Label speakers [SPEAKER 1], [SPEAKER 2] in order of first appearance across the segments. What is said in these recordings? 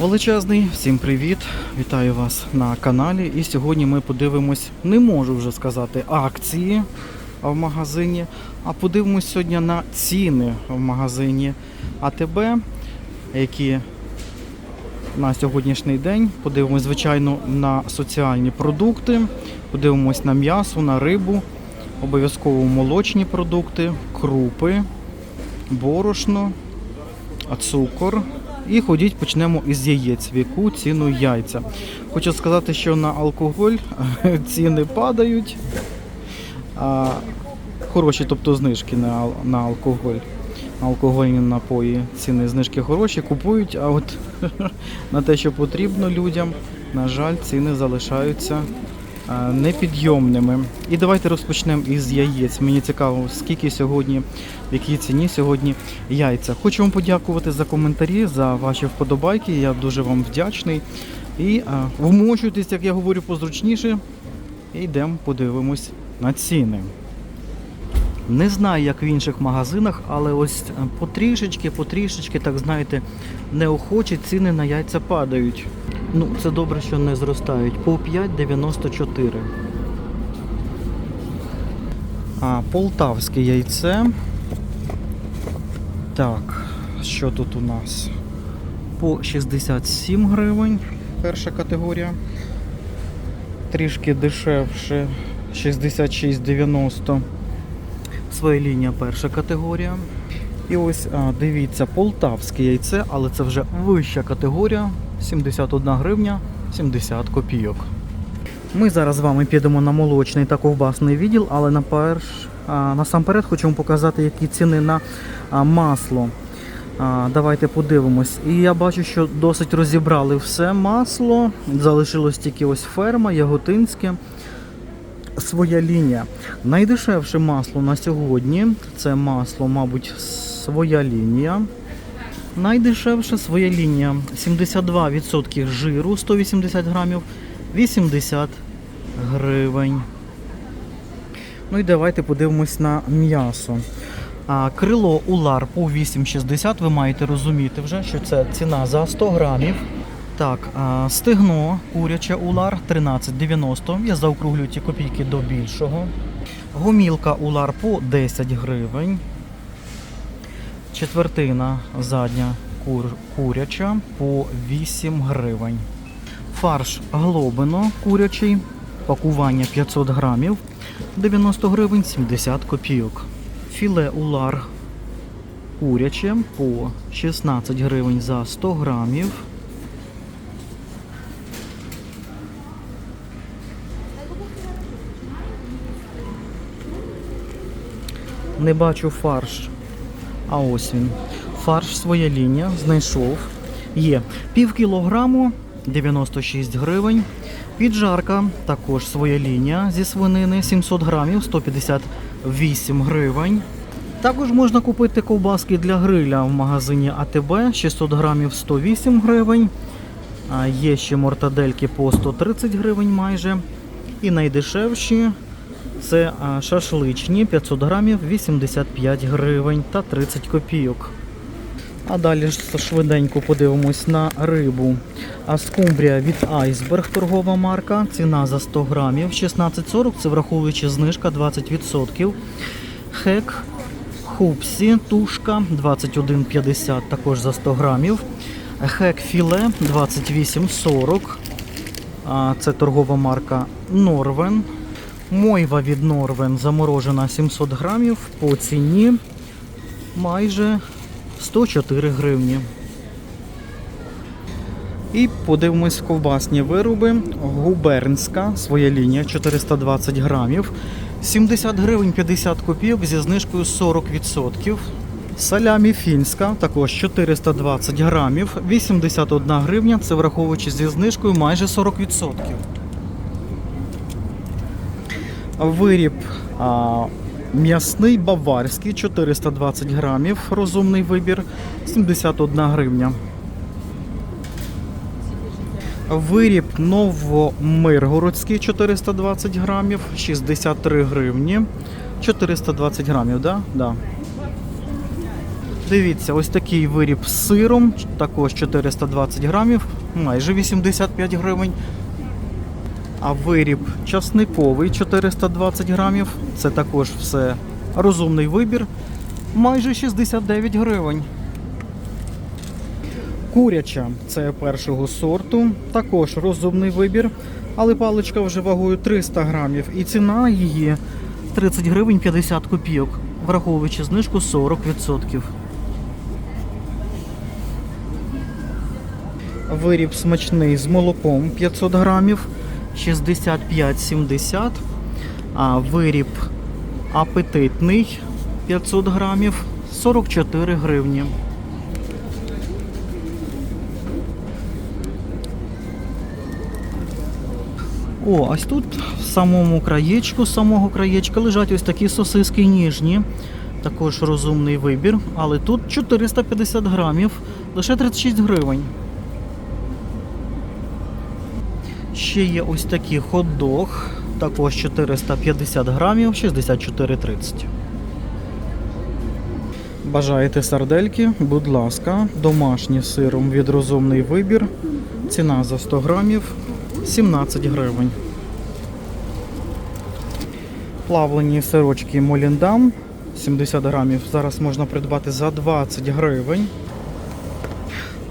[SPEAKER 1] Величезний, всім привіт! Вітаю вас на каналі. І сьогодні ми подивимось, не можу вже сказати, акції в магазині, а подивимось сьогодні на ціни в магазині АТБ, які на сьогоднішній день. Подивимось, звичайно, на соціальні продукти, подивимось на м'ясо, на рибу, обов'язково молочні продукти, крупи, борошно, цукор. І ходіть почнемо із яєць, в яку ціну яйця. Хочу сказати, що на алкоголь ціни падають. А, хороші, тобто знижки на, на алкоголь. На алкогольні напої ціни знижки хороші, купують, а от на те, що потрібно людям, на жаль, ціни залишаються непідйомними. І давайте розпочнемо із яєць. Мені цікаво, скільки сьогодні, в якій ціні сьогодні яйця. Хочу вам подякувати за коментарі, за ваші вподобайки. Я дуже вам вдячний. І вмочуйтесь, як я говорю, позручніше. І йдемо подивимось на ціни. Не знаю, як в інших магазинах, але ось е, потрішечки, потрішечки, так знаєте, неохочі ціни на яйця падають. Ну, це добре, що не зростають. По 5,94. А, полтавське яйце. Так, що тут у нас? По 67 гривень. Перша категорія. Трішки дешевше 66,90. Своя лінія перша категорія. І ось дивіться, полтавське яйце, але це вже вища категорія 71 гривня 70 копійок. Ми зараз з вами підемо на молочний та ковбасний відділ, але наперш, а, насамперед вам показати, які ціни на масло. Давайте подивимось. І я бачу, що досить розібрали все масло. Залишилось тільки ось ферма, яготинське своя лінія. Найдешевше масло на сьогодні це масло, мабуть, своя лінія. Найдешевша своя лінія 72% жиру 180 грамів, 80 гривень. Ну і давайте подивимось на м'ясо. Крило Улар по 8,60. Ви маєте розуміти вже, що це ціна за 100 грамів. Так, а, стегно куряче Улар 13,90. Я заокруглю ті копійки до більшого. Гомілка Улар по 10 гривень. Четвертина задня кур, куряча по 8 гривень. Фарш глобино курячий. Пакування 500 грамів 90 гривень 70 копійок. Філе улар куряче по 16 гривень за 100 грамів. Не бачу фарш. А ось він. Фарш своя лінія знайшов. Є пів кілограму 96 гривень. Піджарка також своя лінія зі свинини 700 грамів 158 гривень. Також можна купити ковбаски для гриля в магазині АТБ 600 грамів 108 гривень. Є ще мортадельки по 130 гривень майже. І найдешевші це шашличні 500 грамів 85 гривень та 30 копійок. А далі швиденько подивимось на рибу. А скумбрія від Айсберг торгова марка. Ціна за 100 грамів 16,40, це враховуючи знижка 20%. Хек Хупсі тушка 21,50 також за 100 грамів. Хек філе 28,40. А, Це торгова марка Норвен. Мойва від Норвен заморожена 700 грамів по ціні майже 104 гривні. І подивимось ковбасні вироби. Губернська, своя лінія 420 грамів. 70 гривень 50 копійок зі знижкою 40%. Салямі фінська, також 420 грамів, 81 гривня, це враховуючи зі знижкою майже 40%. Виріб а, м'ясний баварський 420 грамів, розумний вибір, 71 гривня. Виріб Новомиргородський 420 грамів, 63 гривні. 420 грамів, да? Да. Дивіться, ось такий виріб з сиром, також 420 грамів, майже 85 гривень. А виріб часниковий 420 грамів. Це також все розумний вибір. Майже 69 гривень. Куряча це першого сорту, також розумний вибір, але паличка вже вагою 300 грамів і ціна її 30 гривень 50 копійок, враховуючи знижку 40%. Виріб смачний з молоком 500 грамів 65,70. А виріб апетитний 500 грамів 44 гривні. О, ось тут в самому краєчку, з самого краєчка лежать ось такі сосиски ніжні. Також розумний вибір, але тут 450 грамів, лише 36 гривень. Ще є ось такий хот-дог, також 450 грамів, 64,30. Бажаєте сардельки? Будь ласка, домашні сиром від розумний вибір. Ціна за 100 грамів 17 гривень. Плавлені сирочки Моліндам 70 грамів. Зараз можна придбати за 20 гривень.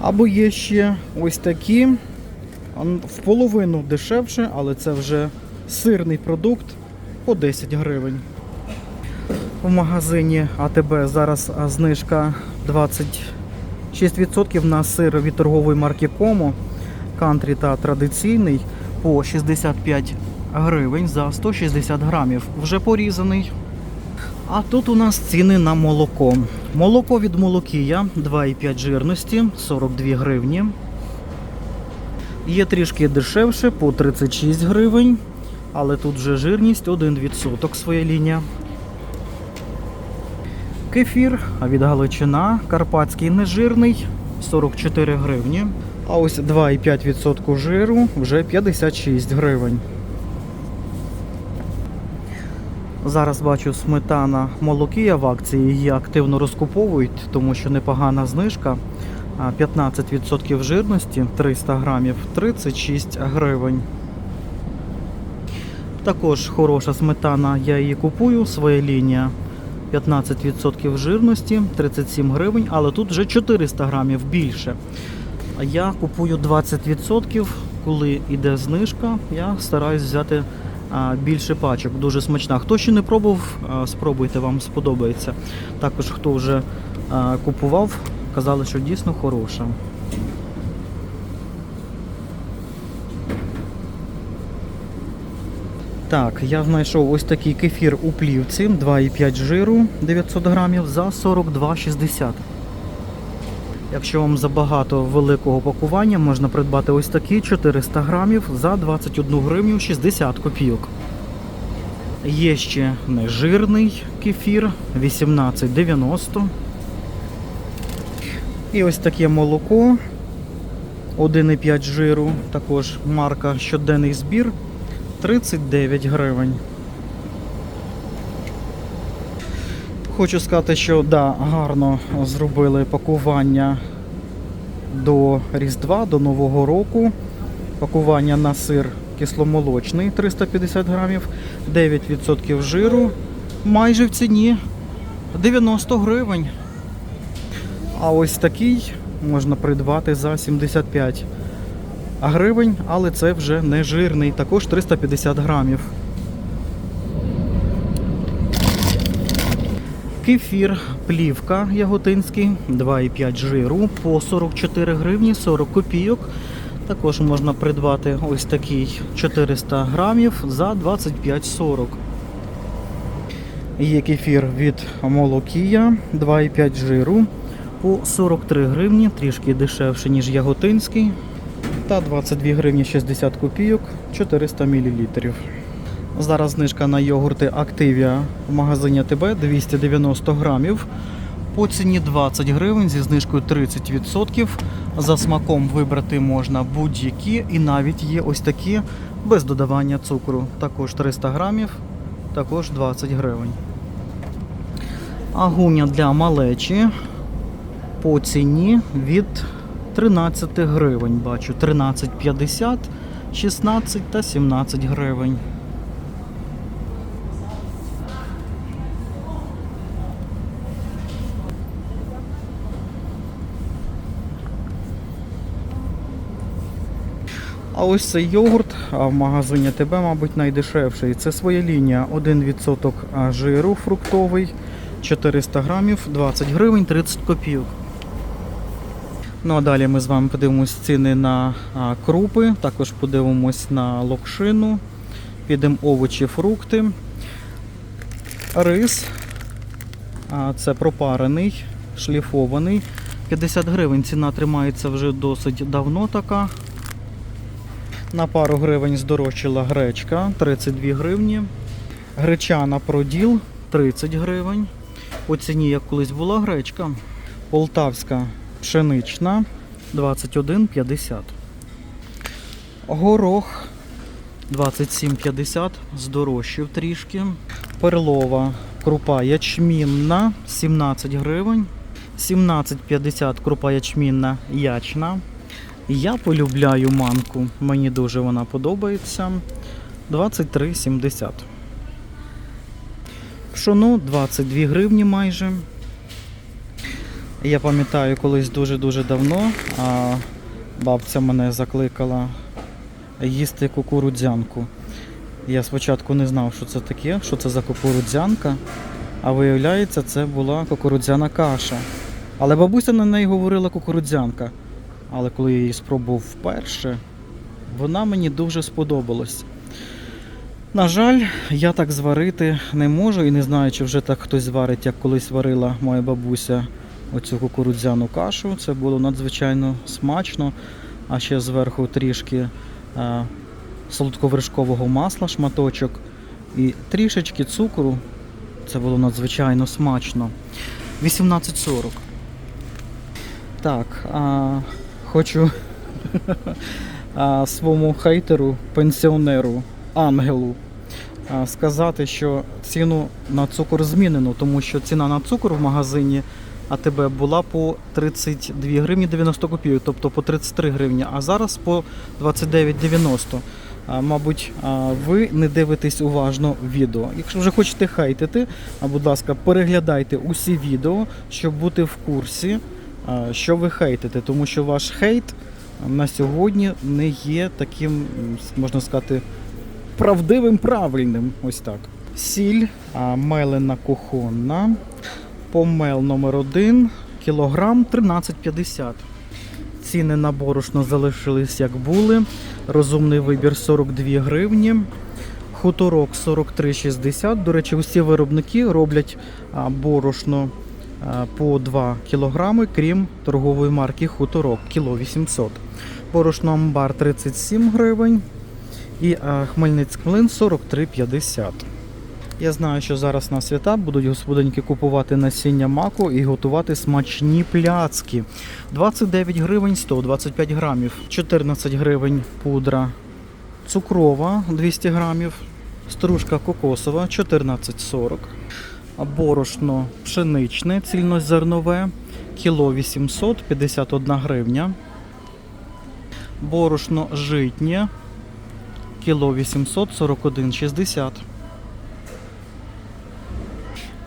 [SPEAKER 1] Або є ще ось такі в половину дешевше, але це вже сирний продукт по 10 гривень. В магазині АТБ зараз знижка 26% на сир від торгової марки Комо, кантрі та традиційний по 65 гривень за 160 грамів. Вже порізаний. А тут у нас ціни на молоко. Молоко від молокія 2,5 жирності 42 гривні. Є трішки дешевше по 36 гривень, але тут вже жирність 1% своя лінія. Кефір від Галичина, карпатський нежирний 44 гривні. А ось 2,5% жиру вже 56 гривень. Зараз бачу сметана молокія в акції, її активно розкуповують, тому що непогана знижка. А, 15% жирності 300 грамів 36 гривень. Також хороша сметана, я її купую, своя лінія. 15% жирності 37 гривень, але тут вже 400 грамів більше. Я купую 20%, коли йде знижка, я стараюсь взяти більше пачок. Дуже смачна. Хто ще не пробував, спробуйте, вам сподобається. Також хто вже купував, казали, що дійсно хороша. Так, я знайшов ось такий кефір у плівці, 2,5 жиру 900 грамів за 42,60. Якщо вам забагато великого пакування, можна придбати ось такі 400 грамів за 21 гривню 60 копійок. Є ще нежирний кефір 18,90. І ось таке молоко 1,5 жиру, також марка щоденний збір 39 гривень. Хочу сказати, що да, гарно зробили пакування до Різдва, до Нового року. Пакування на сир кисломолочний 350 грамів, 9% жиру, майже в ціні 90 гривень. А ось такий можна придбати за 75 гривень, але це вже не жирний, також 350 грамів. Кефір плівка яготинський, 2,5 жиру по 44 гривні 40 копійок. Також можна придбати ось такий 400 грамів за 25,40. Є кефір від Молокія, 2,5 жиру по 43 гривні, трішки дешевше, ніж яготинський. Та 22 гривні 60 копійок, 400 мл. Зараз знижка на йогурти Активія в магазині ТБ 290 грамів. По ціні 20 гривень зі знижкою 30%. За смаком вибрати можна будь-які і навіть є ось такі без додавання цукру. Також 300 грамів, також 20 гривень. Агуня для малечі по ціні від 13 гривень. Бачу 13,50, 16 та 17 гривень. А ось цей йогурт а в магазині ТБ, мабуть, найдешевший. Це своя лінія. 1% жиру фруктовий, 400 грамів, 20 гривень, 30 копійок. Ну а далі ми з вами подивимось ціни на крупи, також подивимось на локшину, підемо овочі, фрукти, рис. Це пропарений, шліфований. 50 гривень. Ціна тримається вже досить давно така. На пару гривень здорожчала гречка 32 гривні. Гречана проділ 30 гривень. По ціні, як колись була гречка. Полтавська пшенична 21,50. Горох 27,50, здорожчив трішки. Перлова крупа ячмінна 17 гривень. 17,50 крупа ячмінна ячна. Я полюбляю манку, мені дуже вона подобається. 23,70. Пшоно 22 гривні майже. Я пам'ятаю, колись дуже-дуже давно а бабця мене закликала їсти кукурудзянку. Я спочатку не знав, що це таке, що це за кукурудзянка, а виявляється, це була кукурудзяна каша. Але бабуся на неї говорила кукурудзянка. Але коли я її спробував вперше, вона мені дуже сподобалась. На жаль, я так зварити не можу і не знаю, чи вже так хтось зварить, як колись варила моя бабуся оцю кукурудзяну кашу. Це було надзвичайно смачно. А ще зверху трішки е, солодковершкового масла, шматочок і трішечки цукру. Це було надзвичайно смачно. 18,40. Так, а, хочу а, своєму хейтеру, пенсіонеру, ангелу сказати, що ціну на цукор змінено, тому що ціна на цукор в магазині АТБ була по 32 гривні 90 копійок, тобто по 33 гривні, а зараз по 29,90. А, Мабуть, а, ви не дивитесь уважно відео. Якщо вже хочете хейтити, а будь ласка, переглядайте усі відео, щоб бути в курсі, а, що ви хейтите, тому що ваш хейт на сьогодні не є таким, можна сказати, правдивим, правильним. Ось так. Сіль а, мелена кухонна. Помел номер 1 кілограм 13,50. Ціни на борошно залишились як були. Розумний вибір 42 гривні. Хуторок 43,60. До речі, усі виробники роблять борошно по 2 кілограми, крім торгової марки Хуторок кіло 800. Борошно амбар 37 гривень. І Хмельницький млин 43,50. Я знаю, що зараз на свята будуть господинки купувати насіння маку і готувати смачні пляцки. 29 гривень 125 грамів, 14 гривень пудра цукрова 200 грамів, стружка кокосова 14,40, борошно пшеничне цільнозернове кіло 851 гривня, борошно житнє кіло 841,60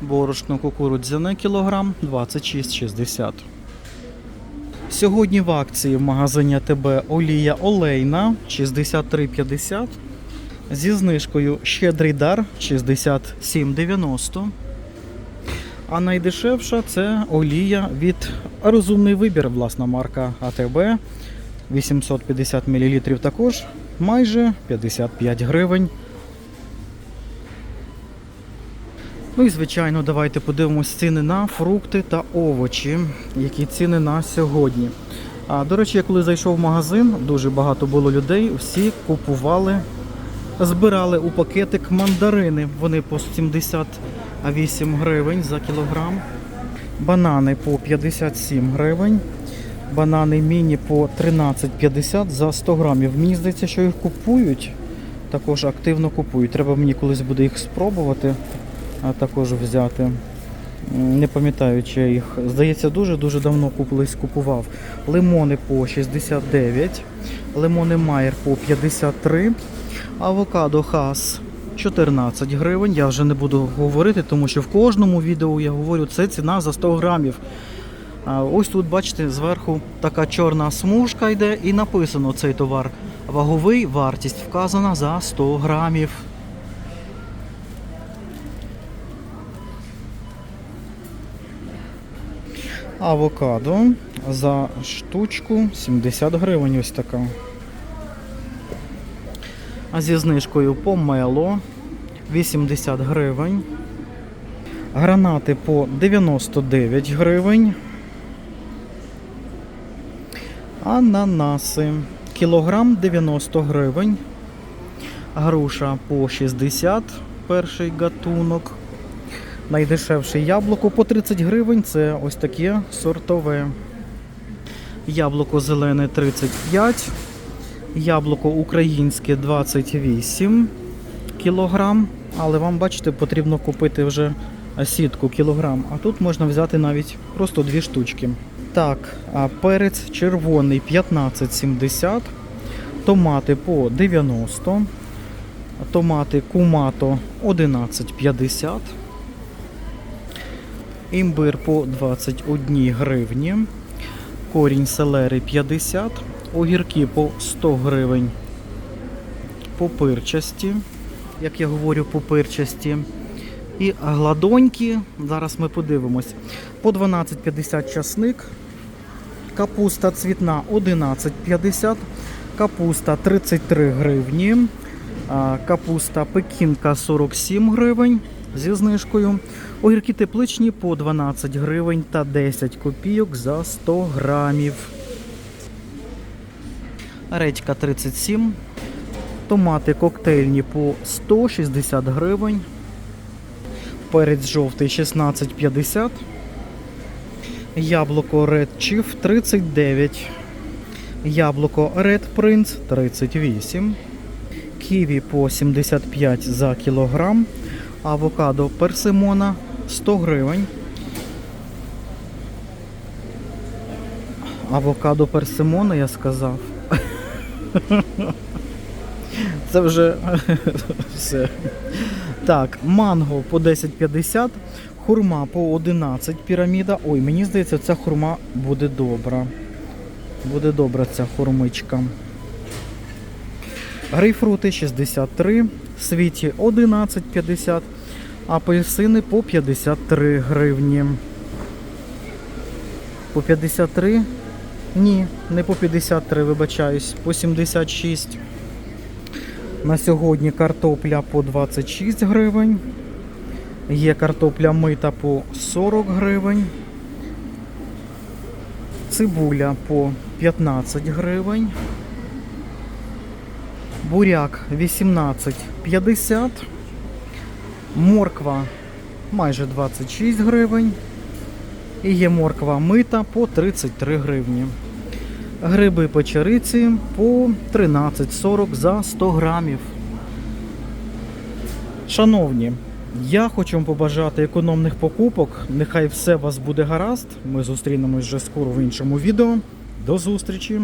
[SPEAKER 1] Борошно кукурудзяне кілограм 26,60. Сьогодні в акції в магазині АТБ олія олейна 63,50. Зі знижкою щедрий дар 67,90. А найдешевша це олія від розумний вибір, власна марка АТБ. 850 мл також майже 55 гривень. Ну і звичайно, давайте подивимось ціни на фрукти та овочі. Які ціни на сьогодні. А до речі, я коли зайшов в магазин, дуже багато було людей. Всі купували, збирали у пакетик мандарини. Вони по 78 гривень за кілограм. Банани по 57 гривень. Банани міні по 13,50 за 100 грамів. Мені здається, що їх купують. Також активно купують. Треба мені колись буде їх спробувати також взяти. Не пам'ятаю, чи я їх, здається, дуже-дуже давно купились, купував. Лимони по 69, лимони Майер по 53, авокадо Хас 14 гривень. Я вже не буду говорити, тому що в кожному відео я говорю, це ціна за 100 грамів. Ось тут, бачите, зверху така чорна смужка йде і написано цей товар. Ваговий вартість вказана за 100 грамів. Авокадо за штучку 70 гривень ось така. А зі знижкою помело 80 гривень. Гранати по 99 гривень. Ананаси. Кілограм 90 гривень. Груша по 60 перший гатунок. Найдешевше яблуко по 30 гривень. Це ось таке сортове. Яблуко зелене 35. Яблуко українське 28 кілограм. Але вам, бачите, потрібно купити вже сітку кілограм. А тут можна взяти навіть просто дві штучки. Так, а перець червоний 15,70. Томати по 90. Томати кумато 11,50. Імбир по 21 гривні. Корінь селери 50. Огірки по 100 гривень. Попирчасті. Як я говорю, попирчасті. І гладонькі. Зараз ми подивимось. По 12,50 часник. Капуста цвітна 11,50. Капуста 33 гривні. Капуста пекінка 47 гривень зі знижкою. Огірки тепличні по 12 гривень та 10 копійок за 100 грамів. Редька 37. Томати коктейльні по 160 гривень. Перець жовтий 16,50. Яблуко Red Chief 39. Яблуко Red Prince 38. Ківі по 75 за кілограм. Авокадо персимона 100 гривень. Авокадо персимона, я сказав. Це вже все. Так, манго по 10,50, хурма по 11 піраміда. Ой, мені здається, ця хурма буде добра. Буде добра ця хурмичка. Грейпфрути 63, світі 11,50, апельсини по 53 гривні. По 53? Ні, не по 53, вибачаюсь, по 76. На сьогодні картопля по 26 гривень. Є картопля мита по 40 гривень. Цибуля по 15 гривень. Буряк 18,50. Морква майже 26 гривень. І є морква мита по 33 гривні. Гриби печериці по 13,40 за 100 грамів. Шановні, я хочу вам побажати економних покупок. Нехай все у вас буде гаразд. Ми зустрінемось вже скоро в іншому відео. До зустрічі!